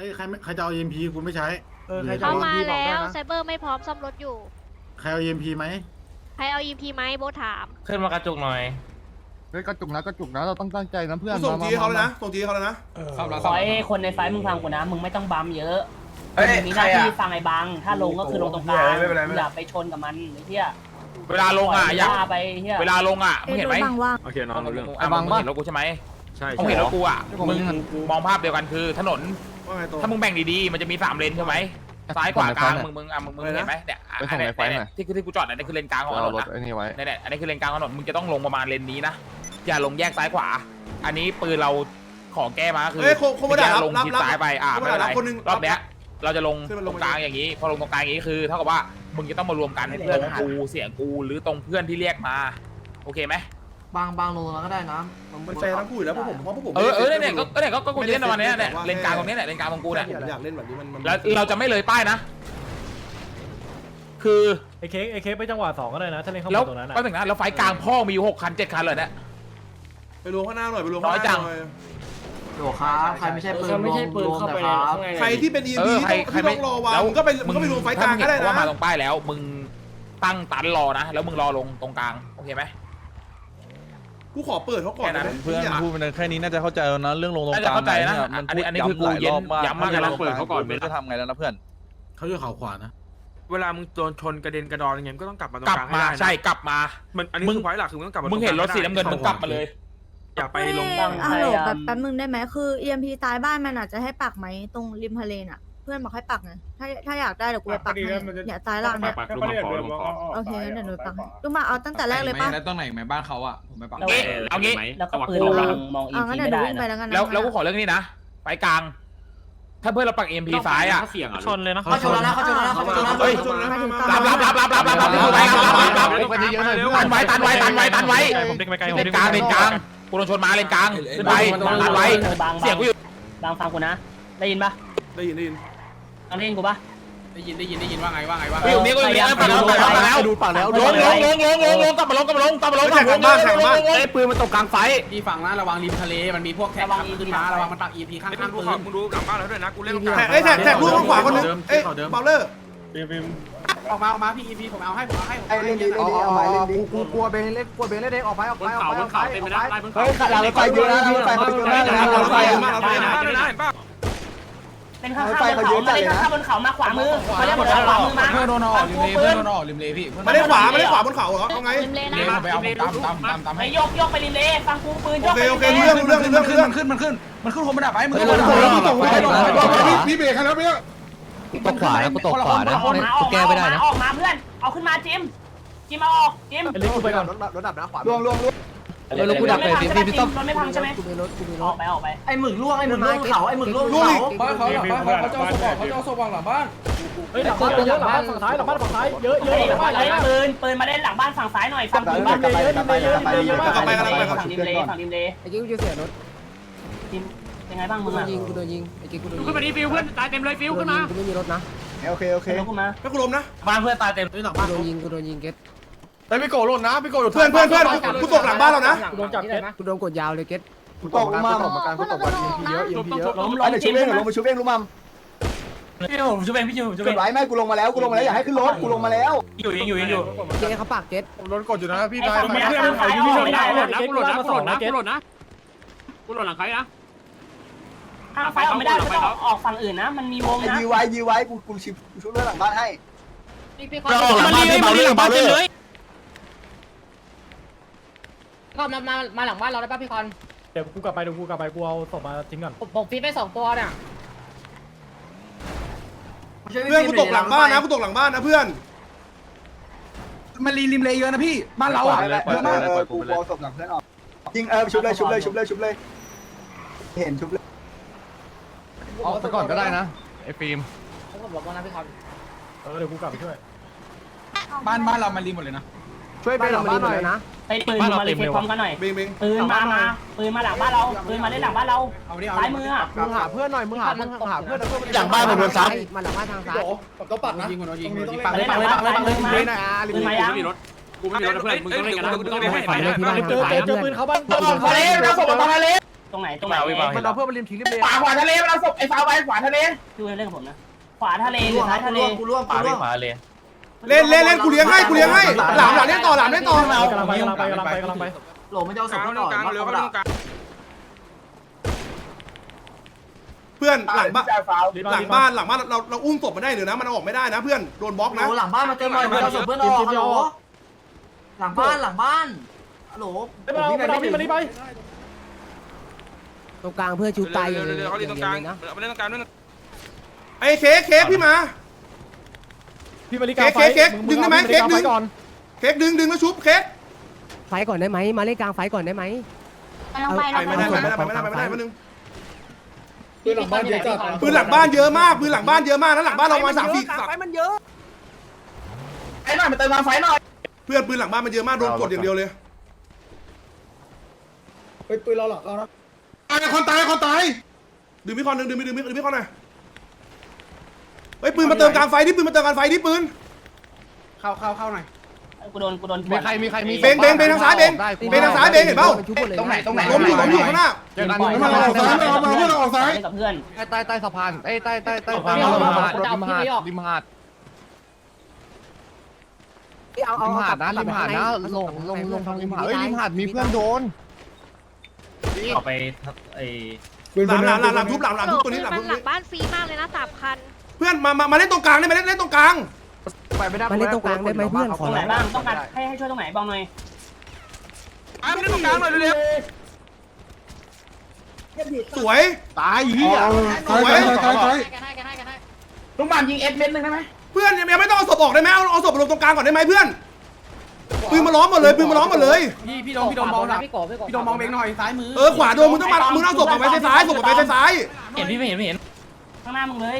อ้ยใครไม่ใครจะเอา EMP กูไม่ใช้ เออใครจะเข้าเอามาพี่บอกแล้ได้วนะไซเบอร์ไม่พร้อมซ่อมรถอยู่ ใครเอา EMP ไหมใครเอา EP ไหมโบทถาม ขึ้นมากระจุกหน่อย เฮ้ยกระจุกนะกระจุกนะเราต้องตั้งใจนะเพื่อนกูส่งมจีมเขาเลยนะส่งจีเขาเลยนะขอให้คนในไฟท์มึงฟังกูนะ มึงไม่ต้องบัมเยอะเฮ้ยมึงมีหใครน้าอะที่ฟังไอ้บัง ถ้าลงก็คือลงตรงกลางไม่เป็นไรไม่เป็นไร อย่าไปชนกับมันไอ้เหี้ยเวลาลงอะอยากว่าไปเหี้ยเวลาลงอะมึงเห็นไหมโอเคน้องรู้เรื่อง อะมึงเห็นรถกูใช่ไหมใช่มึงเห็นรถกูอะมึงมองภาพเดียวกันคือถนน ว่าไงโต ถ้ามึงแบ่งดีๆ มันจะมีสามเลนใช่ไหมซ้ายขวากลางมึงมึงอะมึงมึงอะไรนะ เห็นไหมเนี่ยอะไปส่งในไฟหน่อย ที่ที่กูจอดอันนี้คือเลนกลางของถเรานนรถนะไอ้นี่ไว้เนี่ยเนี่ยอันนี้คือเลนกลางถนนมึงจะต้องลงประมาณเลนนี้นะอย่าลงแยกซ้ายขวา อันนี้ปืนเราขอแก้มาคือเอ้ยโคโคโมดารับลงรับทิศรับซ้ายไปอะโคโมไม่ดาเป็นไรรับคนหนึงรอบเนี้ยเราจะลงขึ้นมาตลรงงกลางอย่างนี้ พอลงตรงกลางอย่างนี้คือเท่ากับว่ามึงจะต้องมารวมกันเพื่อนกูเสียงกูหรือตรงเพื่อนที่เรียกมา โอเคไหม บางบางลงแล้วก็ได้นะมันแฟร์ทั้งคู่อยู่แล้วพวกผมเพราะพวกผมเออเออไม่เนี่ยได้เนี่ยก็เนี่ยก็ก็กูจะเล่นประมาณเนี้ยเนี่ยแต่ว่าเลนกลางตรงเนี้ยเนี่ยเลนกลางของกูเนี่ยผมอยากเล่นแบบนี้มันมันแล้วเราจะไม่เลยป้ายนะ คือไอ้เค้กไอ้เค้กไปจังหวะสองก็ได้นะถ้าเล่นเข้าแล้วมาตรงนั้นอะ ก็ถึงนะแล้วไฟกลางพ่อมีอยู่หกคันเจ็ดคันเลยเนี่ย ไปรวมข้างหน้าหน่อยไปรวมน้ข้างอยหจัน้างหน่อยโหครับใครไม่ใช่ปืนไม่ใช่ปืนรวมเข้าไปนะในครับข้างในใครที่เป็น EMP เออใครที่ใครต้องรอวางมึงก็ไปมึงก็ไปรวมไฟกลางก็ได้ถ้มึเห็ว่ามานะตรงป้ายแล้ว มึงตั้งตันรอนะ แล้วมึงรอลงตรงกลาง โอเคไหม กูขอเปิดเขาก่อนแค่นั้นได้ไหมเพื่อนหี้ยพูดมันแค่นี้น่าจะเข้าใจแล้วนะเรื่องลงตรงน่ากลาจะงเข้าใจนะมันอันพูนี้ดอันนี้คือย้ำหลายกูเย็รนอบมากย้ำมากถ้เลยนะลงกลางไม่รู้จะทำไงแล้วนะเพื่อน เขาอยู่เขาขวานะ เวลามึงโดนชนกระเด็นกระดอนอย่างเงี้ยมันก็ต้องกลับมาตรงกลับกลางให้มาได้นะใช่กลับมา มันอันนี้มึง คือไว้หลักคือมึงต้องกลับมามึมึงเห็นรถสีน้ำเงินมึงกลับมาเลย อย่าไปลงตั้งฮัลโหลพยายามแบบแป๊บนึงได้ไหมคือ EMP ตายบ้านมันอาจจะให้ปักไหมตรงริมทะเลน่ะ เพื่อนบอกให้ปักไงถ้าถ้าอยากได้เดี๋ยวกูไปปักให้เนี่ยตายล่างเนี่ยปักลูกมาขอลูกมาขอโอเคงั้นเดี๋ยวหนูปักให้ลูกมาเอาตั้งแต่แรกเลยป่ะแล้วตรงไหนไหมบ้านเขาอะผมไปปักแล้วเอางี้แล้วก็ปืนมองมองอีเอาพีงั้นเดี๋ยวไม่หนูได้วิ่งไปนะแล้วกันนะแล้วแล้วกูขอเรื่องนี้นะไฟกลาง ถ้าเพื่อนเราปัก MP ซ้ายอะชนเลยนะเขาชนแล้วนะเขาชนแล้วนะเขาชนแล้วนะเฮ้ยชนนะมามารับรับรับรับรับรับรับรับรับรับรับรับไปเยอะๆหน่อยเพื่อตันไว้ตันไว้ตันไว้ตันไว้ผมเด็กไปไกลผมเลเด็นกกลางเลนกลางกูโดนชนมาเลนกลางขึ้นไปตันไว้บางเสียงกูอยู่บางฟังกูนะได้ยินปะได้ยินได้ยิน ฟังได้ยินกูปะได้ยินได้ยินได้ยินว่าไงว่าไงว่ากูอยู่นี่กูอยู่นี่ปักแล้วปักแล้วปักแล้วดูปากแล้วลงลงลงลงลงลงกลับมาลงกลับมาลงกลับมาลงแข่งกันบ้านแข่งกันบ้านไอ้ปืนมันตกกลางไฟพี่ฝั่งนะระวังริมทะเลมันมีพวกแท็กขับขึ้นมาระวังมันปัก EP ข้างมึข้างงดูปืขอนมึงดูกลับบ้านแล้วด้วยนะกูเล่นตรงกลางแท็กเอ้ยแท็กแท็กลูกข้างขวาคนหนึงเอ้ยเบลเลอร์ออกมาออกมาพี่ EP ผมเอาให้ผมเอาให้ผมไอ้เอาเล่นดีให้เล่นดีเอาไปเล่นดีกูกลัวเบนเล่นกลัวเบนเล่นเองออกไปออกไปออกไปออกไปเป็นไปได้เฮ้ยขัดหลังรถไฟเยอะนะรถไฟเขาเยอะมากนะรถไฟเห็อะนป่ะเห็นป่ะ เป็นข้างๆบนเขามาเลยข้างๆบนเขามาขวามือเขาจะหมดแล้วขวามือมาเพื่อนโดนออกริมเลเพื่อนโดนออกริมเลพี่ไม่ได้ขวาไม่ได้ขวาบนเขาเหรอเอาไงริมเลเลนะไปเอาตามตามตามตามไปให้ยกยกไปริมเลฟังกูปืนยโอกเคไปริโอมเคเลรู้เรื่องรู้เรื่องรู้เรื่องรู้เรื่องมันขึ้นมันขึ้นมันขึ้นมันขึ้นผมไม่ดับไปมึงพี่เบรกให้แล้วพี่ตกขวานะกูตกขวานะออกมาออกมาออกมาเพื่อนเอาขึ้นมาจิมจิมเอาออกจิมไอ้เล็กกูไปก่อนรถดับนะขวาล่วงล่วงล่วง เออกูดับเลยจิมพี่ต้อมรถไม่พังใช่ไหมกูมีรถกูมีรออถกไปออกไปไอ้หมึกล่วงไอ้หมึกล่วงเขาไอ้หมึกล่วงลูกเขาอีกบ้านเขาหลังบ้านเขาเขาจะเอาศพเขาจะเอาศพวางหลังบ้านเฮ้ยหลังบ้านเยอะหลังบ้านฝั่งซ้ายหลังบ้านฝั่งซ้ายเยอะเยอะเฮ้ยหลังบ้านเยอะปืนปืนมาเล่นหลังบ้านฝั่งซ้ายหน่อยฝั่งปืนบ้านเยอะดิเยอะดิเยอะมากฝั่งริมเลฝั่งริมเลฝั่งริมเลไอ้กิ๊กกูจะเสียรถจิมเป็นไงบ้างมึกูงโดอะนยิงกูโดนยิงไอ้กิ๊กกูโดนยิงขึ้นมาดิฟิวเพื่อนตายเต็มเลยฟิวขึ้นมากูไม่มีรถนะโอเคโอเคเดี๋ยวกูมาไม่กูล้มนะบ้านเพื่อนตายเต็มหลังกูบ้านโดนยิงกูโดนยิงเก็ต ไอ้พี่โกหล่นนะพี่โกหล่นเพื่อนเพื่อนเพื่อนกูตกหลังบ้านแล้วนะกูโดนจับเก็ตกูโดนกดยาวเลยเก็ตกูตกมาตกมาการกูตกมาอีพีเยอะอีพีเยอะล้มล้มจิมลงไปชุบเองลุงมัมพี่ผมช่วยเองพี่ช่วยผมช่วยเกิเอดงไรไหมกูลงมาแล้วกูลงมาแล้วอย่าให้ขึ้นรถกูลงมาแล้วอยู่อยู่อยู่เจ๊เขาปากเก็ตผมโดนกดอยู่นะพี่ไอ้นายฝั่งเพื่อนเขาอยู่ที่ไม่ได้เลยกูหล่นนะกูหล่นนะกูหล่นนะกูหล่นหลังใครนะข้างไฟออกไม่ได้ก็ต้องออกฝั่งอื่นนะ มันมีวงนะยื้อไว้ยื้อไว้กูกูชิบกูชุบเรื่องหลังบ้านให้เราออกหลังบ้านเบาเลยเบาเลยก็มามามาหลังบ้านเราได้ป่ะพี่คอนเดี๋ยวกูกลับไปเดี๋ยวกูกลับไปกูเอาศพมาทิ้งก่อนผมผมฟีดไปสองตัวเนี่ยเพื่อนกูตกหลังบ้านนะกูตกหลังบ้านนะเพื่อนมันรีริมเลเยอะนะพี่บ้านเราอะเยอะมากกูเอาศพหลังเพื่อนออกยิงเออชุบเลยชุบเลยชุบเลยชุบเลยเห็นชุบเลยออกไปก่อนก็ได้นะไอ้ฟิล์มผมบอกว่านะพี่คอนเออเดี๋ยวกูกลับไปช่วยบ้านบ้านเรามันรีหมดเลยนะ ช่วยไปหลังบ้านหน่อยนะไปปืนมาเลยเทพร้อมกันหน่อยเบงเบงปืนมามาปืนมาหลังบ้านเรา ปืนมาเล่นหลังบ้านเราเอาดิเอาซ้ายมืออะมึงหาเพื่อนหน่อยมึงหามึงหาเพื่อนเพื่อนหลังบ้านผมโดนซ้ำมาหลังบ้านทางซ้ายต้องปักนะยิงคนโดนยิงมาเล่นหลังบ้านซ้ายมือมาเลยนะอาลิปืนมายังกูไม่มีรถเพื่อนมึงต้องเล่นกันนะมึงต้องเล่นให้เจอเจอเจอปืนเขาบ้านตกทะเลนะศพตกทะเลตรงไหนตรงไหนมันเอาเพื่อนมาริมทิ้งริมเลขวาขวาทะเลเราศพไอ้ฟ้าไว้ขวาทะเลดูเล่นกับผมนะขวาทะเลหรือซ้ายทะเลกูร่วงกูร่วงเล่ นเล่นเล่นกูเลี้ยงให้กูเลี้ยงให้หลามหลามเล่นต่อหลามเล่นต่อกำลังไปกำลังไปกำลังไปกำลังไปโหลไม่จะเอากศพลางเพื่อนตรงกลางก่อนเร็วเข้าตรงกลางเพื่อนหลังบ้านจ่ายฟ้าหลังบ้านหลังบ้านเราเราอุ้มศพมาได้หรือนะมันเอาออกไม่ได้นะเพื่อนโดนบล็อกนะโหหลังบ้านมาเติมหน่อยไม่เอาศพเพื่อนออกฮัลโหลหลังบ้านหลังบ้านฮัลโหลไม่เอาไม่เอาพี่มานี่ไปตรงกลางเพื่อนชูตายอเร็ย่าวงเร็วนี้เขาเล่นตรงกลางนะเอาไปเล่นตรงกลางด้วยไอ้เค้กเค้กพี่มา พี่มาริเค้กเค้กเค้กดึงได้ไหมเค้กดึง ก่อนเค้กดึงดึงแล้วชุบเค้กไฟก่อนได้ไหมมาเล่นกลางไฟก่อนได้ไหม ไปลงไปไปลงไม่ไปได้ไปไม่ได้ไปไม่ได้ไปไม่ได้มานึงปืนหลังบ้านเยอะจัดปืนหลังบ้านเยอะมากปืนหลังบ้านเยอะมากนะหลังบ้านเรามาสามสี่สามไฟมันเยอะไอ้หน่อยมาเติมมาไฟหน่อยเพื่อนปืนหลังบ้านมันเยอะมากโดนกดอย่างเดียวเลยไปปืนเราหลักเรานะตายคนตายคนตายดึงพี่คอนดึงดึงดึงดึงดึงพี่คอนหน่อย เฮ้ยปืนมาเติมกลางไฟดิปืนมาเติมกลางไฟดิปืน เข้าเข้าเข้าหน่อย กูโดนกูโดนมีใครมีใครมีเบงเบงเบงทางซ้ายเบงเบงทางซ้ายเบงเห็นเปล่าตรงไหนตรงไหนล้มอยู่ล้มอยู่ข้างหน้า เจอกันไม่มาออกซ้ายไม่เอามาเพื่อนออกซ้ายเล่นกับเพื่อน ใต้ใต้ใต้สะพานเอ้ยใต้ใต้ใต้เอาสะพานเอาริมเอาหาดเอาริมหาดเอาริมหาดเอาเอาริมหาดนะริมหาดนะลงลงลงทางริมหาดเอ้ยริมหาดมีเพื่อนโดนเอาไปไอหลังหลังหลังหลังทุบหลังหลังโหลทุบตัวปืนี้นหลังมัทุนบหลันี้ งบ้านฟรีมากเลยนะสามคัน เพื่อนมามามาเล่นตรงกลางได้ไหมเล่นเล่นตรงกลางไปไม่ได้มาเล่นตรงกลางได้ไหมเพื่อนขตอรงไหนบ้างต้องการให้ให้ช่วยตรงไหนบ้างหน่อยอะไปเล่นตรงกลางหน่อยเร็วสวยตายเหี้ยสวยลุงบามยิงเอสเม็ดนึงได้ไหมเพื่อนยังไม่ต้องเอาศพออกได้ไหมเอาเอาศพมาลงตรงกลางก่อนได้ไหมเพื่อนปืนมาล้อมหมดเลยปืนมาล้อมหมดเลยพี่พี่โดมพี่โดมมองหน่อยพี่โกพี่โกพี่โดมมองเบงหน่อยซ้ายมือเออขวาโดนมึงต้องมามึงต้องเอาศพมาไว้ซ้ายศพมาไว้ซ้ายเห็นพี่ไม่เห็นไม่เห็นข้างหน้ามึงเลย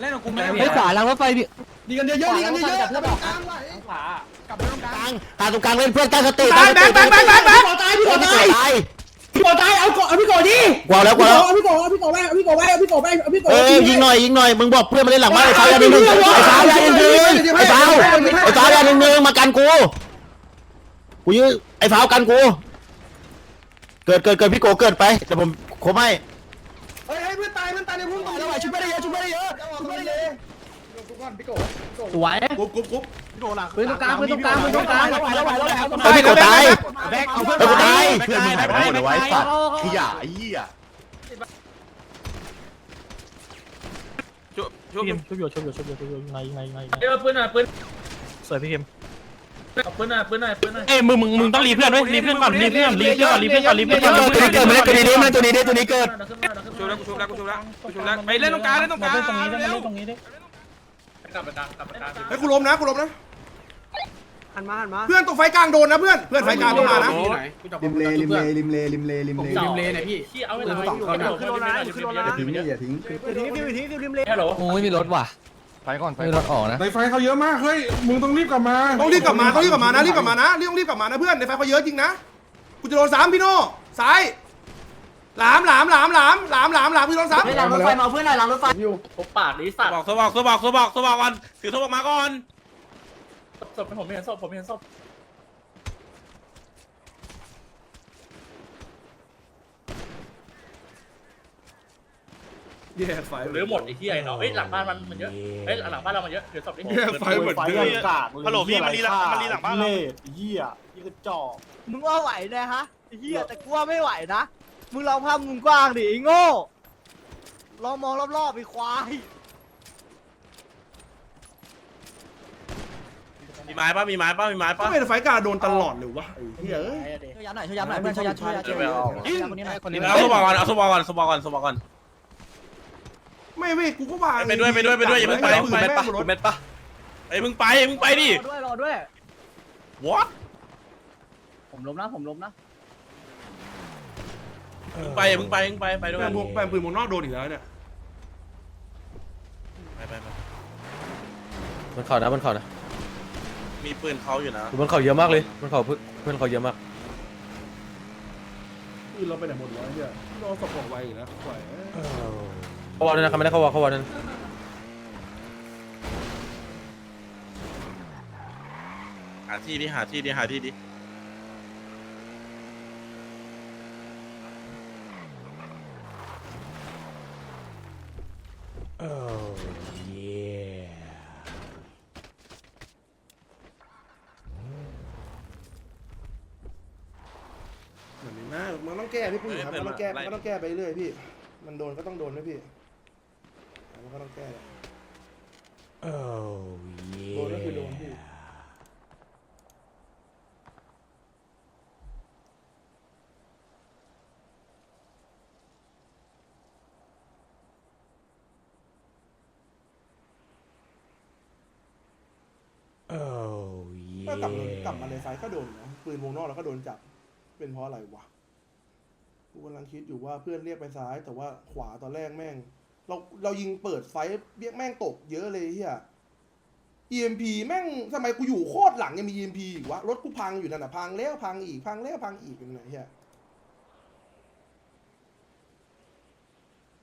เล่นกับกูไม่เฮ้ยขวาล้างรถไฟพี่ดีกันเยอะๆดีกันเยอะเพื่อนออกขวากลับไปตรงกลางตาตรงกลางเล่นเพื่อนตั้งสติตายแบงค์แบงค์แบงค์แบงค์แบงค์ตายพี่โกตายพี่โกตายเอาโกเอาพี่โกดิกว่าแล้วกว่าแล้วเอาพี่โกเอาพี่โกไว้เอาพี่โกไว้เอาพี่โกไว้เอาพี่โกเอ้ยยิงหน่อยยิงหน่อยมึงบอกเพื่อนมาเล่นหลังบ้านไอ้ฟ้าอย่าหนึ่งหนึ่งไอ้ฟ้าอย่าหนึ่งหนึ่งไอ้ฟ้าไอ้ฟ้าอย่าหนึ่งหนึ่งมากันกูกูยื้อไอ้ฟ้ากันกู เกิดเกิดเกิดพี่โกเกิดไปแต่ผมโคไม่เฮ้ยเพื่อนตายเพื่อนตายในพุ่งตรงนี้ชุบไม่ได้เยอะชุบไม่ได้เยอะชุบไม่ได้เยอะ สวยกรุ๊บกรุ๊บกรุ๊บปืนตรงกลางปืนตรงกลางปืนตรงกลางเฮ้ยพี่โกตายแบกเอาเพื่อนเออกูตายเพื่อนมึงหายไปไหนหมดเลยไว้สัตว์ขยะไอ้เหี้ยชุบชุบชุบอยู่ชุบอยู่ชุบอยู่ชุบอยู่ไงไงไงเออปืนหน่อยปืนสวยพี่เข็มปืนหน่อยปืนหน่อยปืนหน่อยเอ้ยมึงมึงมึงต้องรีเพื่อนด้วยรีเพื่อนก่อนรีเพื่อนรีเพื่อนก่อนรีเพื่อนก่อนรีเพื่อนก่อนตัวนี้เกิดมาเล่นตัวนี้ดิมาเล่นตัวนี้ดิตัวนี้เกิดชุบแล้วกูชุบแล้วกูชุบแล้วกูชุบแล้วไปเล่นตรงกลางเล่นตรงกลางเร็วกลับไป กลางกลับไปกลางเฮ้ยกูล้มนะกูล้มนะหันมาหันมาเพื่อนตรงไฟกลางโดนนะเพื่อนเพื่อนไฟกลางต้องมานะริมเลริมเลริมเลริมเลริมเลริมเลเนี่ยพี่เอาเวลาสองคนขึ้นรถนะขึ้นรถนะอย่าทิ้งอย่าทิ้งทิ้งทิ้งทิ้งทิ้งริมเลยฮัลโหลโอ้ยมีรถว่ะไปก่อนไปมีรถออกนะในไฟเขาเยอะมากเฮ้ยมึงต้องรีบกลับมาต้องรีบกลับมาต้องรีบกลับมานะรีบกลับมานะรีบต้องรีบกลับมานะเพื่อนในไฟเขาเยอะจริงนะกูจะโดนสามพี่โน่ซ้าย หลามหลามหลามหลามหลามหลามหลามกูจะโดนสามหลังรถไฟมาเพื่อนหน่อยหลังรถไฟพบปากนี้สัตว์บอกสบอกสบอกสบอกสบอกก่อนถือสบอกมาก่อนศพผมเห็นศพผมเห็นศพแยกไฟหรือหมดไอ้ที่ไอ้เนาะเฮ้ยหลังบ้านมันมันเยอะเฮ้ยหลังบ้านเรามันเยอะเดี๋ยวศพนี้แยกไฟเหมือนเดิมฮัลโหลพี่มันรีหลังมันรีหลังบ้านเราเหี้ยยี่กระจอกมึงว่าไหวนะฮะเหี้ยแต่กูว่าไม่ไหวนะ มึงลองภาพมุมกว้างดิไอ้โง่ลองมองรอบๆไอ้ควายมีไม้ป่ะมีไม้ป่ะมีไม้ก็ป่ะเป็นไฟกลางโดนตลอดเลยวะไอ้เหี้ยเอ้ยช่วยยันหน่อยช่วยยันหน่อยเพื่อนช่วยยันช่วยยันช่วยยันคนนี้หน่อยคนนี้หน่เอาอยสบอกก่อนเอาสบอกก่อนสบอกก่อนสบอกก่อนไม่เว้ยกูก็วางไปด้วยไปด้วยไปด้วยอย่าเพิ่งไปปืนไปแม่งปะบนรถเม็ดปะไอ้มึงไปมึงไปดิรอด้วยรอด้วย what ผมล้มนะผมล้มนะ มึงไปมึงไปมึงไปไปด้วยแปมพวกแปมปืนวงนอกโดนอีกแล้วเนี่ยไปไปไปมันเข่านะมันเข่านะมีปืนเขาอยู่นะ มันเข่าเยอะมากเลย มันเข่าเพื่อนเขาเยอะมาก ปืนเราไปไหนหมดวะเนี่ยเราสปอร์ตไวอยู่นะไหวเขาวอลด้วยนะครับไม่ได้เขาวอลเขาวอลนั่นหาที่ดิหาที่ดิหาที่ดิ เหมือนนี้นะมันต้องแก้พี่ปุ้ยครับมันต้องแก้มันก็ต้องแก้ไปเรื่อยพี่ มันโดนก็ต้องโดนนะพี่มันก็ต้องแก้แหละโดนก็คือโดนพี่ ก็กลับมากลับมาในไฟก็โดนนะปืนวงนอกแล้วก็โดนจับ เป็นเพราะอะไรวะกูกำลังคิดอยู่ว่าเพื่อนเรียกไปซ้าย แต่ว่าขวาตอนแรกแม่ง เราเรายิงเปิดไฟเรียกแม่งตกเยอะเลยเฮีย EMP แม่งทำไมกูอยู่โคตรหลังยังมี EMP อีกวะรถกูพังอยู่นั่นน่ะพังแล้วพังอีกพังแล้วพังอีกเป็นไงเฮีย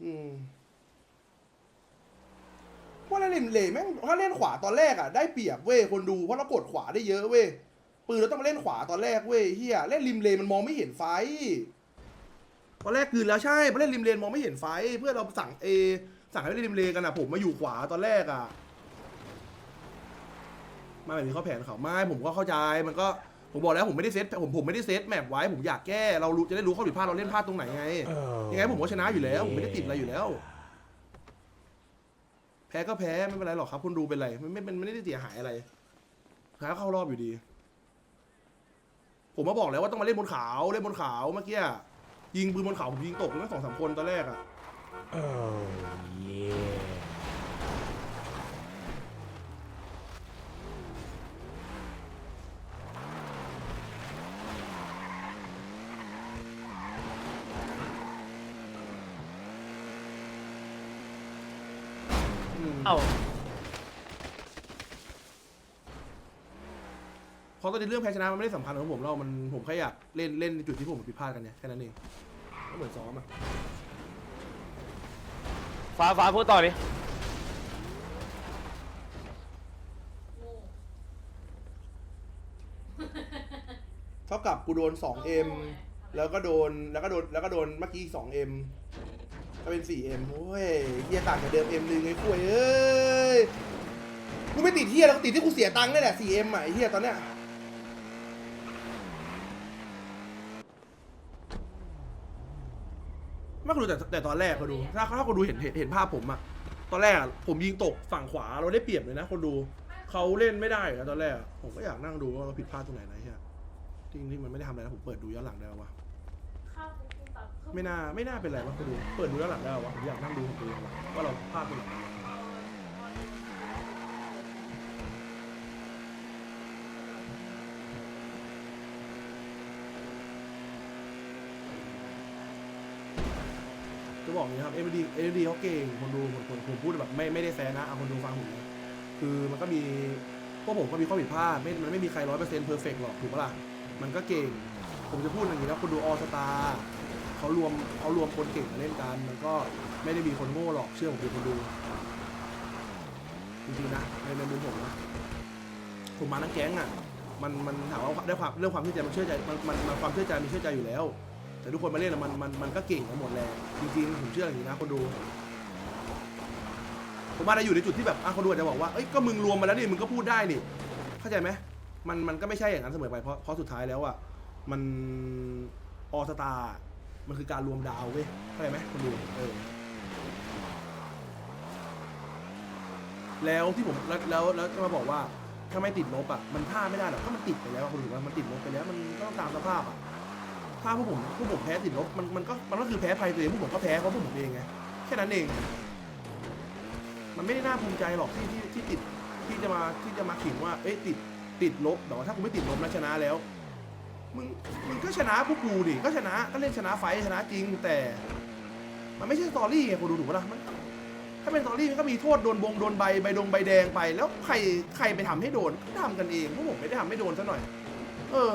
อืม เพราะเล่นริมเลแม่งถ้าเล่นขวาตอนแรกอะได้เปรียบเว้ยคนดูเพราะเรากดขวาได้เยอะเว้ยปืนเราต้องมาเล่นขวาตอนแรกเว้ยเฮียเล่นริมเลมันมองไม่เห็นไฟตอนแรกคืนแล้วใช่เพราะเล่นริมเลนมองไม่เห็นไฟ เพื่อนเราสั่งเอสั่งให้เล่นริมเลกันอะผมมาอยู่ขวาตอนแรกอะมาแบบนี้เขาแผนเขาไม่ผมก็เข้าใจมันก็ผมบอกแล้วผมไม่ได้เซตผมผมไม่ได้เซตแมปไว้ผมอยากแก้เรารู้จะได้รู้ข้อผิดพลาดเราเล่นพลาดตรงไหนไงยังไงผมก็ชนะอยู่แล้วผมไม่ได้ติดอะไรอยู่แล้วแพ้ก็แพ้ไม่เป็นไรหรอกครับ คุณดูเป็นไรไม่ไม่เป็นไม่ได้เสียหายอะไรแพ้เข้ารอบอยู่ดี ผมมาบอกแล้วว่าต้องมาเล่นบนขาวเล่นบนขาวเมื่อกี้ยิงปืนบนขาวผมยิงตกทั้งสองสามคนตอนแรกอะอืม เอ้าเพราะตอนนี้เรื่องแพ้ชนะมันไม่ได้สำคัญของผมเรามันผมแค่อยากเล่นเล่นในจุดที่ผมผิดพลาดกันเนี่ยแค่นั้นเองก็เหมือนซ้อมอะฟ้าฟ้าพูดต่อดิเท่ากับกูโดน 2M แล้วก็โดนแล้วก็โดนแล้วก็โดนเมื่อกี้ 2M ก็เป็น 4M โอ้ยเฮียต่างจากเดิม M หนึ่งไอ้คุยเอ้ยกูไม่ติดเฮียแล้วก็ติดที่กูเสียตังค์นี่แหละ 4M อะไอ้เฮียตอนเนี้ยไม่คุณดูแต่แต่ตอนแรกเขาดู ถ้าถ้าคนดูเห็นเห็นเห็นภาพผมอะตอนแรกอะผมยิงตกฝั่งขวาเราได้เปรียบเลยนะคนดูเขาเล่นไม่ได้นะตอนแรกอะผมก็อยากนั่งดูว่าเราผิดพลาดตรงไหนนะเฮียจริงที่มันไม่ได้ทำอะไรนะผมเปิดดูย้อนหลังได้วะไไม่น่าไม่น่าเป็นไรวะคนดูเปิดดูย้อนหลังได้วะผมอยากนั่งดูของตัวเองว่าเราพลาดตรงไหนจะบอกอย่างนี้ครับเอ็มดีเอ็มดีเขาเก่งคนดูผมผมผมพูดแบบไม่ไม่ได้แซะนะเอาคนดูฟังผมนะคือมันก็มีพวกผมก็มีข้อผิดพลาดไม่มันไม่มีใครร้อยเปอร์เซ็นต์เพอร์เฟกต์หรอกถูกปะล่ะมันก็เก่ง ผมจะพูดอย่างนี้นะคนดูออสตา เขารวมเขารวมคนเก่งมาเล่นกันมันก็ไม่ได้มีคนโง่หรอกเชื่อผมดิคนดูจริงๆนะในในมุมผมนะผมมาทั้งแก๊งอะมันมันถามว่าได้ความเรื่องความเชื่อใจมันเชื่อใจมันมันมันความเชื่อใจมีเชื่อใจอยู่แล้ว แต่ทุกคนมาเล่นอะมันมันมันก็เก่งกันหมดแหละจริงๆผมเชื่ออย่างนี้นะคนดูผมว่าเราอยู่ในจุดที่แบบอะคนดูอาจจะบอกว่าเอ้ยก็มึงรวมมาแล้วนี่มึงก็พูดได้นี่เข้าใจไหมมันมันก็ไม่ใช่อย่างนั้นเสมอไปเพราะเพราะสุดท้ายแล้วอะมันออสตา มันคือการรวมดาวเว้ยเข้าใจไหมคนดูเออแล้วที่ผมแล้วแล้วแล้วจะมาบอกว่าถ้าไม่ติดลบอะมันท่าไม่ได้หรอกถ้ามันติดไปแล้วคุณถือว่ามันติดลบไปแล้ว มันก็ต้องตามสภาพอะถ้าพวกผมพวกผมแพ้ติดลบมันมันก็มันก็คือแพ้ภัยตัวเองพวกผมก็แพ้เพราะพวกผมเองไงแค่นั้นเอง มันไม่ได้น่าภูมิใจหรอกที่ที่ที่ติดที่จะมาที่จะมาขิงว่า เอ้ยติดติดลบแต่ว่าถ้ากูไม่ติดลบแล้วชนะแล้ว มึงมึงก็ชนะพวกกูดิก็ชนะก็เล่นชนะไฟชนะจริงแต่ มันไม่ใช่สตอรี่ไงคุณดูถูกปะล่ะมันถ้าเป็นสตอรี่มันก็มีโทษโดนบงโดนใบใบดงใบแดงไป แล้วใครใครไปทำให้โดนก็ทำกันเองพวกผมไม่ได้ทำให้โดนซะหน่อย เออ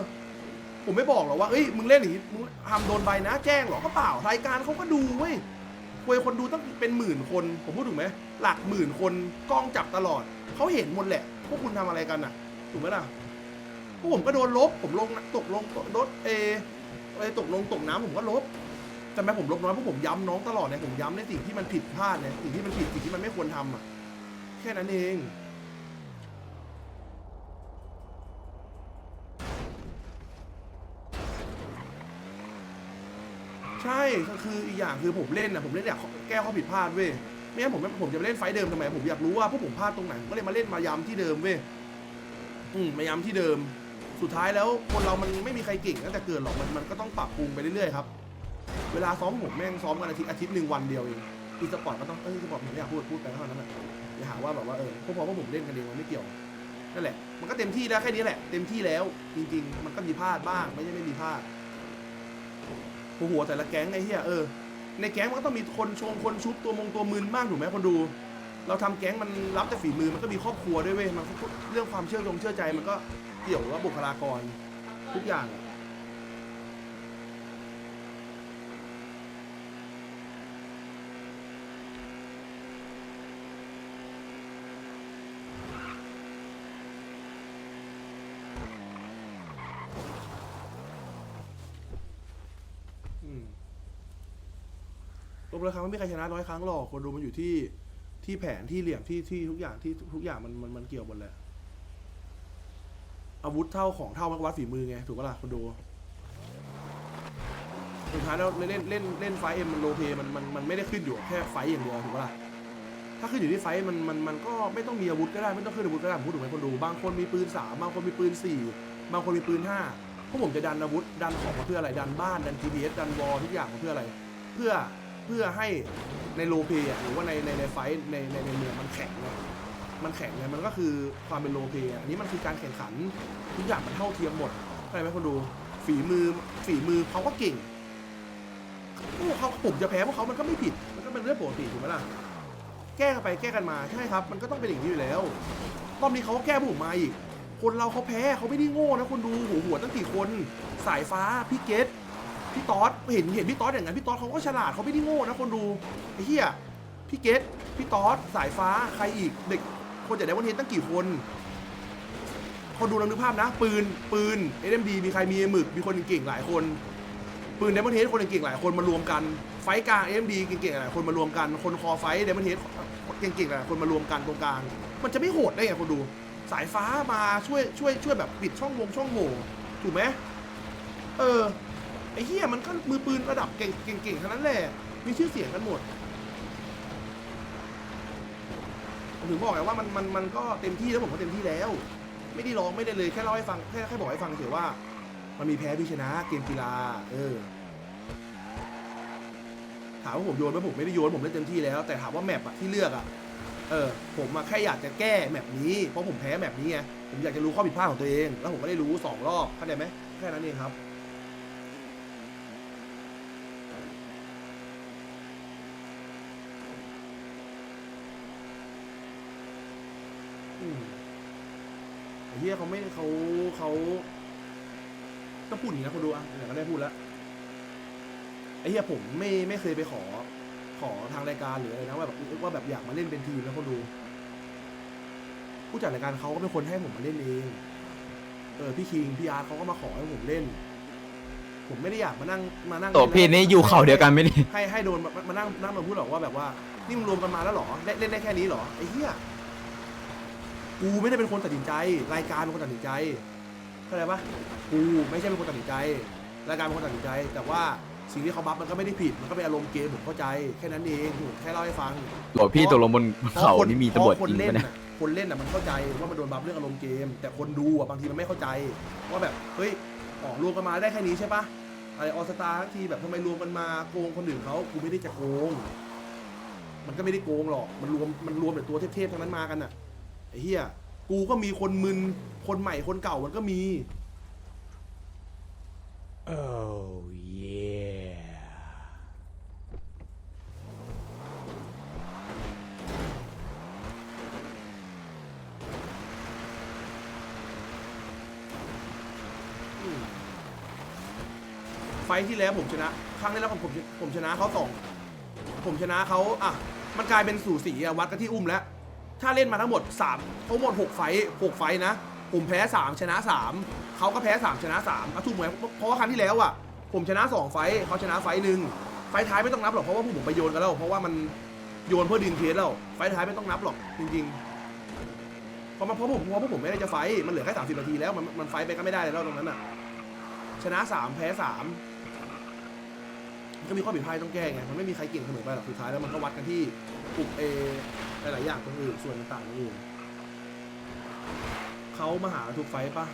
ผมไม่บอกหรอกว่าเอ้ยมึงเล่นอย่างนี้มึงทำโดนใบนะ แจ้งหรอก็เปล่ารายการเขาก็ดูเว้ยคุยคนดูต้องเป็นหมื่นคนผมพูดถูกไหมหลักหมื่นคนกล้องจับตลอดเขาเห็นหมดแหละพวกคุณทำอะไรกันน่ะถูกไหมล่ะ พวกผมก็โดนลบ ผมลงตกลงรถเออะไรตกลงตกน้ำผมก็ลบแต่แม้ผมลบน้อยเพราะผมย้ำน้องตลอดเนี่ยผมย้ำในสิ่งที่มันผิดพลาดเนี่ยสิ่งที่มันผิดสิ่งที่มันไม่ควรทำอะแค่นั้นเองใช่ก็คืออีกอย่างคือผมเล่นนะผมเล่นอยากแก้ข้อผิดพลาดเว้ยไม่งั้นผมไม่ผมจะไปเล่นไฟเดิมทำไมผมอยากรู้ว่าพวกผมพลาดตรงไหนผมก็เลยมาเล่นมาย้ำที่เดิมเว้ยอืมมาย้ำที่เดิม สุดท้ายแล้วคนเรามันไม่มีใครเก่งตั้งแต่เกิดหรอกมันมันก็ต้องปรับปรุงไปเรื่อยๆครับ เวลาซ้อมผมแม่งซ้อมกันอาทิตย์อาทิตย์หนึ่งวันเดียวเองอีสปอร์ตก็ต้องเออสปอร์ตผมไม่อยากพูดพูดไปเท่านั้นแหละอย่าหาว่าแบบว่าเออเพราะเพราะว่าผมเล่นกันเองมันไม่เกี่ยวนั่นแหละ มันก็เต็มที่แล้วแค่นี้แหละ เต็มที่แล้วจริง ๆ มันก็มีพลาดบ้างไม่ใช่ไม่มีพลาดหัวหัวแต่ละแก๊งไอ้เหี้ยเออในแก๊งมันก็ต้องมีคนชงคนชุบตัวมงตัวมึนบ้างถูกไหมคนดู เราทำแก๊งมันรับแต่ฝีมือมันก็มีครอบครัวด้วยเว้ยมันเรื่องความเชื่อจงเชื่อใจมันก็ กี่ยวกับบุคลากรทุกอย่างอะอืมรวมแล้วครั้งไม่มีใครชนะร้อยครั้งหรอกคนดูมันอยู่ที่ที่แผนที่เหลี่ยมที่ที่ทุกอย่างที่ทุกอย่างมันมันมันเกี่ยวหมดแหละ อาวุธเท่าของเท่ามันก็วัดฝีมือไง ถูกปะล่ะคนดูสุดท้ายแล้วเล่นเล่นเล่นไฟเอ็มมันโลเพมันมันมันไม่ได้ขึ้นอยู่แค่ไฟอย่างเดียวถูกปะล่ะถ้าขึ้นอยู่ที่ไฟมันมันมันก็ไม่ต้องมีอาวุธก็ได้ไม่ต้องขึ้นอาวุธก็ได้ผมพูดถูกไหมคนดูบางคนมีปืนสามบางคนมีปืนสี่บางคนมีปืนห้าพวกผมจะดันอาวุธดันของมาเพื่ออะไรดันบ้านดัน GPS ดันวอลทุกอย่างมาเพื่ออะไร เพื่อเพื่อให้ในโลเปอะหรือว่าในในในไฟในในในเมืองมันแข็งไง มันแข็งไงมันก็คือความเป็นโลเปอะอันนี้มันคือการแข่งขันทุกอย่างมันเท่าเทียมหมดเข้าใจไหมคนดูฝีมือฝีมือเขาก็เก่งพวกเขาผมจะแพ้พวกเขามันก็ไม่ผิด มันก็เป็นเรื่องปกติถูกไหมล่ะ แก้กันไปแก้กันมาใช่ครับ มันก็ต้องเป็นอย่างนี้อยู่แล้ว รอบนี้เขาก็แก้ผมมาอีก คนเราเขาแพ้เขาไม่ได้โง่นะคนดูหัวหัวตั้งกี่คน สายฟ้าพี่เกตพี่ต๊อดเห็นเห็นพี่ต๊อดอย่างนั้นพี่ต๊อดเขาก็ฉลาดเขาไม่ได้โง่นะคนดูไอ้เหี้ยพี่เกตพี่ต๊อดสายฟ้าใครอีกเด็ก คนจากไดวันเทนตั้งกี่คนคนดูลองนึกภาพนะ ปืนปืน SMD มีใครมีหมึกมีคนเก่งๆหลายคน ปืนไดมอนเทสคนเก่งๆหลายคนมารวมกันไฟกลาง AMD เก่งๆหลายคนมารวมกัน คนคอไฟท์ไดมอนเทสเก่งๆหลายคนมารวมกันตรงกลาง มันจะไม่โหดได้ไงคนดูสายฟ้ามาช่วยช่วยช่วยแบบปิดช่องวงช่องโหว่ถูกไหมเออไอ้เหี้ยมันก็มือปืนระดับเก่งเก่งๆทั้งนั้นแหละมีชื่อเสียงกันหมดผม ถึงบอกไงว่ามันมันมันก็เต็มที่แล้วผมก็เต็มที่แล้ว ไม่ได้ร้องไม่ได้เลยแค่เล่าให้ฟังแค่แค่บอกให้ฟังเฉยว่า มันมีแพ้มีชนะเกมกีฬา เออถามว่าผมโยนไหมผมไม่ได้โยนผมเล่นเต็มที่แล้ว แต่ถามว่าแมปอะที่เลือกอะเออผมมาแค่อยากจะแก้แมปนี้เพราะผมแพ้แมปนี้ไงผมอยากจะรู้ข้อผิดพลาดของตัวเอง แล้วผมก็ได้รู้สองรอบเข้าใจไหมแค่นั้นเองครับ อืมไอ้เฮี ยเขาไม่เขาเขาต้องพูดอย่างนี้นะคนดูอะเดี๋ยวก็ได้พูดแล้วไอ้เฮียผมไม่ไม่เคยไปขอ ขอทางรายการหรืออะไรนะว่าแบบว่าแบบอยากมาเล่นเป็นทีมแล้วคนดู ผู้จัดรายการเขาก็เป็นคนให้ผมมาเล่นเองเออพี่คิงพี่อาร์ตเขาก็มาขอให้ผมเล่น ผมไม่ได้อยากมานั่งมานั่งตัวพี่นี่อยู่เขาเดียวกันไม่ดีให้ให้โดนมามานั่งนั่งมาพูดหรอกว่าแบบว่านี่มึงรวมกันมาแล้วเหรอเล่นเล่นได้แค่นี้เหรอไอ้เหี้ย กูไม่ได้เป็นคนตัดสินใจ รายการเป็นคนตัดสินใจเข้าใจปะกูไม่ใช่เป็นคนตัดสินใจ รายการเป็นคนตัดสินใจ แต่ว่าสิ่งที่เขาบัฟมันก็ไม่ได้ผิดมันก็เป็นอารมณ์เกมผมเข้าใจแค่นั้นเองผมแค่เล่าให้ฟังตัวพี่ตกลงบนเขาพระคนนี่มีตำรวจเพาะคนจริงเล่นปะเนี่ยน่ะคนเล่นน่ะมันเข้าใจว่ามันโดนบัฟเรื่องอารมณ์เกม แต่คนดูอะบางทีมันไม่เข้าใจว่าแบบเฮ้ยออกรวมกันมาได้แค่นี้ใช่ปะอะไรออสตาทั้งทีแบบทำไมรวมกันมาโกงคนอื่นเขากูไม่ได้จะโกง มันก็ไม่ได้โกงหรอกมันรวมมันรวมแต่ตัวเทพๆทั้งนั้นมากันน่ะ ไอ้เหี้ยกูก็มีคนมึน คนใหม่คนเก่ามันก็มีอืมไฟท์ที่แล้วผมชนะ ครั้งที่แล้วผมผมผมชนะเขาสองผมชนะเขาอะ มันกลายเป็นสู่สีอะวัดกันที่อุ้มแล้ว ถ้าเล่นมาทั้งหมด3ทั้งหมด 6 ไฟ6ไฟนะ ผมแพ้ 3 ชนะ 3 เขาก็แพ้ 3 ชนะ3อะถูกไหมเพราะว่าครั้งที่แล้วอะ ผมชนะ 2 ไฟเขาชนะไฟหนึ่งไฟท้ายไม่ต้องนับหรอกเพราะว่าพวกผมไปโยนกันแล้ว เพราะว่ามันโยนเพื่อดินเคสแล้ว ไฟท้ายไม่ต้องนับหรอกจริงๆเพราะมันเพราะผมเพราะพวกผมไม่ได้จะไฟมันเหลือแค่สามสิบนาทีแล้วมันมันไฟไปก็ไม่ได้แล้วตรงนั้นอะชนะสามแพ้สามมันก็มีข้อผิดพลาดต้องแก้ไงมันไม่มีใครเก่งเสมอไปหรอกสุดท้ายแล้วมันก็วัดกันที่ปุกเอ หลายๆอย่างตรงอื่นส่วนต่างๆอื่นเขามาหาทุกไฟท์ปะ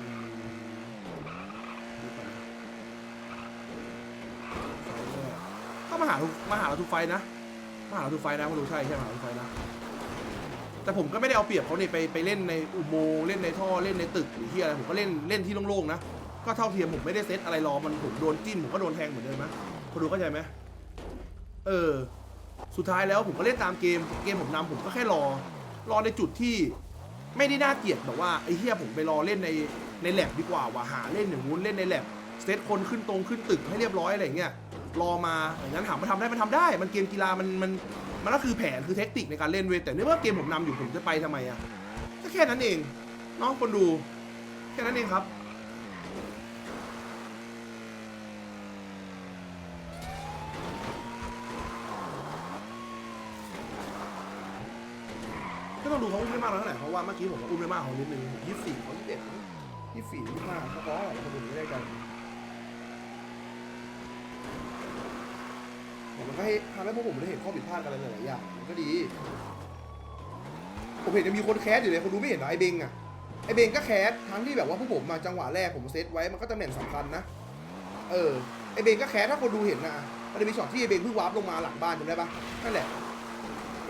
อืมดูก่อนนะไฟท์แรกเขามาหาทุกมาหาเราทุกไฟนะมาหาเราทุกไฟนะมาดูใช่ใช่มาหาทุกไฟนะแต่ผมก็ไม่ได้เอาเปรียบเขาเนี่ยไปไปเล่นในอุโมงค์เล่นในท่อเล่นในตึกหรือที่อะไรผมก็เล่นเล่นที่โล่งๆนะก็เท่าเทียมผมไม่ได้เซตอะไรรอมันผมโดนจิ้มผมก็โดนแทงเหมือนเดิมนะคนดูเข้าใจไหมเออ สุดท้ายแล้วผมก็เล่นตามเกม เกมผมนำผมก็แค่รอ รอในจุดที่ไม่ได้น่าเกลียดแบบว่าไอ้เหี้ยผมไปรอเล่นในในแลบดีกว่าว่าหาเล่นอย่างงู้นเล่นในแลบเซตคนขึ้นตรงขึ้นตึกให้เรียบร้อยอะไรอย่างเงี้ยรอมาอย่างนั้นถามมาทำได้มันทำได้ มันเกมกีฬามันมันมันก็คือแผนคือเทคนิคในการเล่นเว้ยแต่เนื่องว่าเกมผมนำอยู่ผมจะไปทำไมอะก็แค่นั้นเองน้องคนดู แค่นั้นเองครับ ต้องดูเขาอุ้มได้มากเท่าไหร่เพราะว่าเมื่อกี้ผมก็อุ้มได้มากของนิดนึงยี่สิบสี่เขายี่สิบเอ็ดยี่สิบสี่ยี่สิบห้าเขาฟ้องอะไรคนอื่นไม่ได้กันแต่มันก็ให้ทำให้พวกผมได้เห็นข้อผิดพลาดกันหลายๆอย่างมันก็ดี ผมเห็นจะมีคนแคสอยู่เลยคนดูไม่เห็นเหรอไอเบงอะไอเบงก็แคสทั้งที่แบบว่าพวกผมมาจังหวะแรกผมเซตไว้มันก็ตำแหน่งสำคัญนะ เออไอเบงก็แคสถ้าคนดูเห็นนะมันจะมีช็อตที่ไอเบงเพิ่งวาร์ปลงมาหลังบ้านจำได้ปะนั่นแหละ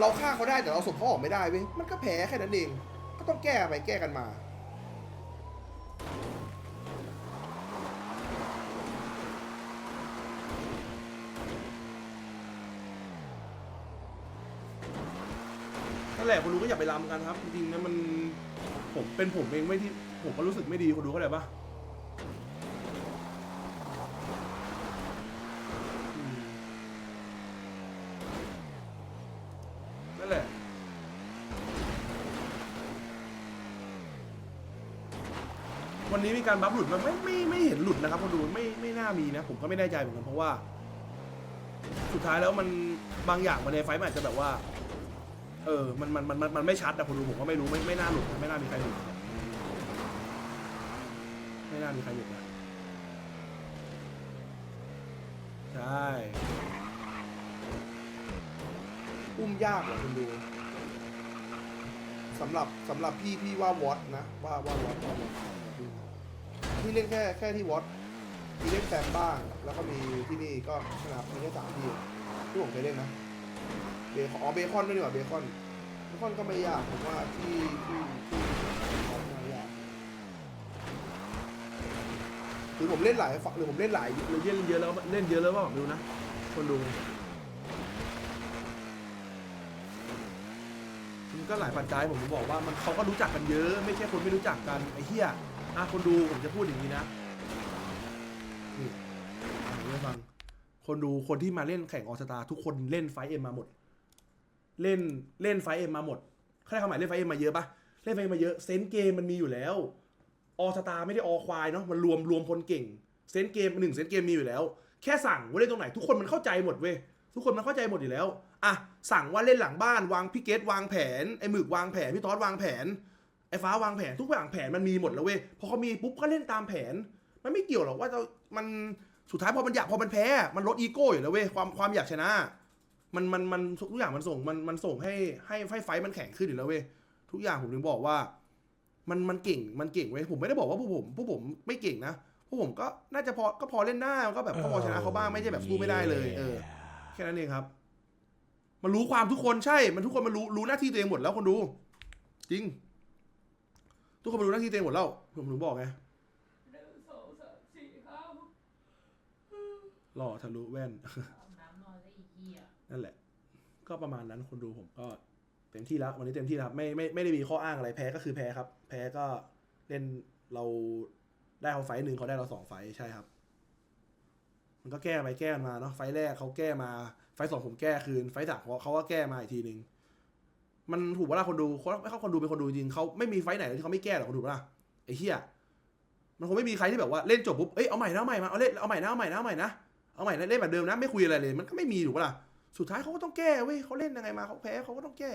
เราฆ่าเขาได้แต่เราส่งเขาออกไม่ได้เว้ยมันก็แพ้แค่นั้นเอง ก็ต้องแก้ไปแก้กันมา นั่นแหละคนดูก็อย่าไปรำกันครับ จริงๆนะมันผมเป็นผมเองไม่ที่ผมก็รู้สึกไม่ดีคนดูเข้าใจปะอืมนั่นแหละ วันนี้ มีการบัฟหลุดมันไม่ไม่ไม่เห็นหลุดนะครับคนดูไม่ไม่น่ามีนะ ผมก็ไม่แน่ใจเหมือนกันเพราะว่า สุดท้ายแล้วมันบางอย่างมาในไฟมันอาจจะแบบว่า เออมันมันมันมันมันไม่ชัดอะคนดูผมก็ไม่รู้ไม่ไม่น่าหลุดไม่น่ามีใครหลุดไม่น่ามีใครหลุดนะใช่อุ้มยากเหรอคุณดูสำหรับสำหรับพี่พี่ว่าวอตนะ ว่าว่าวอตว่าวอต พี่เล่นแค่แค่ที่วอตพี่เล่นแฟมบ้าง แล้วก็มีที่นี่ก็นะครับมีแค่สามที่ที่ผมเคยเล่นนะเบคอนอ๋อเบคอนด้วยดีกว่าเบคอนเบคอนก็ไม่ยากผมว่าที่ที่ที่ไม่ยากหรือผมเล่นหลายฝั่งหรือผมเล่นหลายหรือเล่นเยอะแล้วเล่นเยอะแล้วว่าผมดูนะคนดูมันก็หลายปัจจัยผมบอกว่ามันเขาก็รู้จักกันเยอะ ไม่ใช่คนไม่รู้จักกันไอ้เหี้ย อะคนดูผมจะพูดอย่างนี้นะนี่อะผมจะฟัง คนดูคนที่มาเล่นแข่งออสตาทุกคนเล่นไฟเอ็มมาหมด เล่นเล่นไฟเอ็มมาหมดเขาได้ความหมายเล่นไฟเอ็มมาเยอะปะเล่นไฟเอ็มมาเยอะเซนเกมมันมีอยู่แล้วออสตาไม่ได้ออควายเนาะมันรวมรวมคนเก่งเซนเกมหนึ่งเซนเกมมีอยู่แล้ว แค่สั่งว่าเล่นตรงไหน ทุกคนมันเข้าใจหมดเว้ยทุกคนมันเข้าใจหมดอยู่แล้วอะสั่งว่าเล่นหลังบ้านวางพี่เกตวางแผนไอ้หมึกวางแผนพี่ทอสวางแผน ไอ้ฟ้าวางแผนทุกอย่างแผนมันมีหมดแล้วเว้ยพอเขามีปุ๊บก็เล่นตามแผน มันไม่เกี่ยวหรอกว่าจะมันสุดท้ายพอมันอยากพอมันแพ้ มันลดอีโก้อยู่แล้วเว้ยความความอยากชนะ มันมันมันทุกอย่างมันส่งมันมันส่งให้ให้ให้ไฟท์มันแข็งขึ้นอยู่แล้วเว้ยทุกอย่างผมถึงบอกว่า มันมันเก่งมันเก่งเว้ยผมไม่ได้บอกว่าพวกผมพวกผมไม่เก่งนะพวกผมก็น่าจะพอก็พอเล่นได้ก็แบบก็พอชนะเขาบ้างไม่ใช่แบบสู้ไม่ได้เลยเออแค่นั้นเองครับ มันรู้ความทุกคนใช่ มันทุกคนมันรู้รู้หน้าที่ตัวเองหมดแล้วคนดู จริง ทุกคนมันรู้หน้าที่ตัวเองหมดแล้วผมถึงบอกไงหล่อทะลุแว่นนั่นแหละ ก็ประมาณนั้นคนดูผมก็เต็มที่แล้ว วันนี้เต็มที่แล้วครับไม่ไม่ไม่ได้มีข้ออ้างอะไรแพ้ก็คือแพ้ครับ แพ้ก็เล่นเราได้เขาไฟต์หนึ่งเขาได้เราสองไฟต์ใช่ครับ มันก็แก้ไปแก้มาเนาะไฟต์แรกเขาแก้มา ไฟต์สองผมแก้คืนไฟต์สามเขาเขาก็แก้มาอีกทีหนึ่ง มันถูกเวลาคนดูเขาไม่เข้าคนดูเป็นคนดูจริงเขาไม่มีไฟไหนที่เขาไม่แก้หรอกคนดูปะล่ะไอ้เหี้ยมันคงไม่มีใครที่แบบว่าเล่นจบปุ๊บเอ้ยเอาใหม่นะเอาใหม่มาเอาเล่นเอาใหม่นะเอาใหม่นะเอาใหม่นะเอาใหม่เล่นแบบเดิมนะไม่คุยอะไรเลย มันก็ไม่มีถูกปะล่ะสุดท้ายเขาก็ต้องแก้เว้ยเขาเล่นยังไงมาเขาแพ้เขาก็ต้องแก้